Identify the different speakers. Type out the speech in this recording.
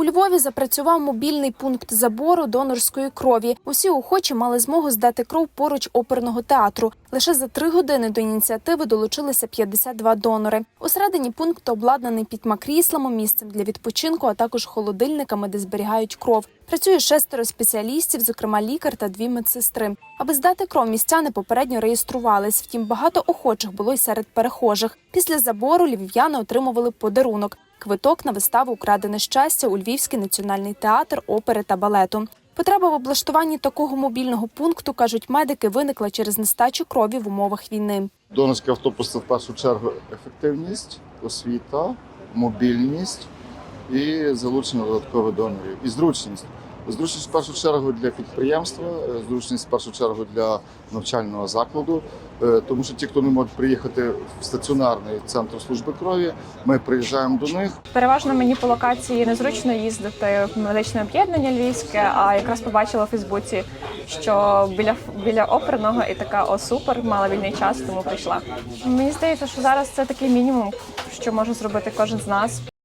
Speaker 1: У Львові запрацював мобільний пункт забору донорської крові. Усі охочі мали змогу здати кров поруч оперного театру. Лише за три години до ініціативи долучилися 52 донори. Усередині пункт обладнаний п'ятьма кріслами, місцем для відпочинку, а також холодильниками, де зберігають кров. Працює шестеро спеціалістів, зокрема лікар та дві медсестри. Аби здати кров, містяни попередньо реєструвались. Втім, багато охочих було й серед перехожих. Після забору львів'яни отримували подарунок квиток на виставу Украдене щастя у Львівський національний театр опери та балету. Потреба в облаштуванні такого мобільного пункту, кажуть медики, виникла через нестачу крові в умовах війни.
Speaker 2: Донорський автобус це в першу чергу ефективність, освіта, мобільність і залучення додаткових донорів. І зручність. Зручність в першу чергу для підприємства, е, зручність в першу чергу для навчального закладу, е, тому що ті, хто не можуть приїхати в стаціонарний центр служби крові, ми приїжджаємо до них.
Speaker 3: Переважно мені по локації незручно їздити в медичне об'єднання львівське, а якраз побачила у Фейсбуці, що біля біля оперного і така о супер, мала вільний час, тому прийшла. Мені здається, що зараз це такий мінімум, що може зробити кожен з нас.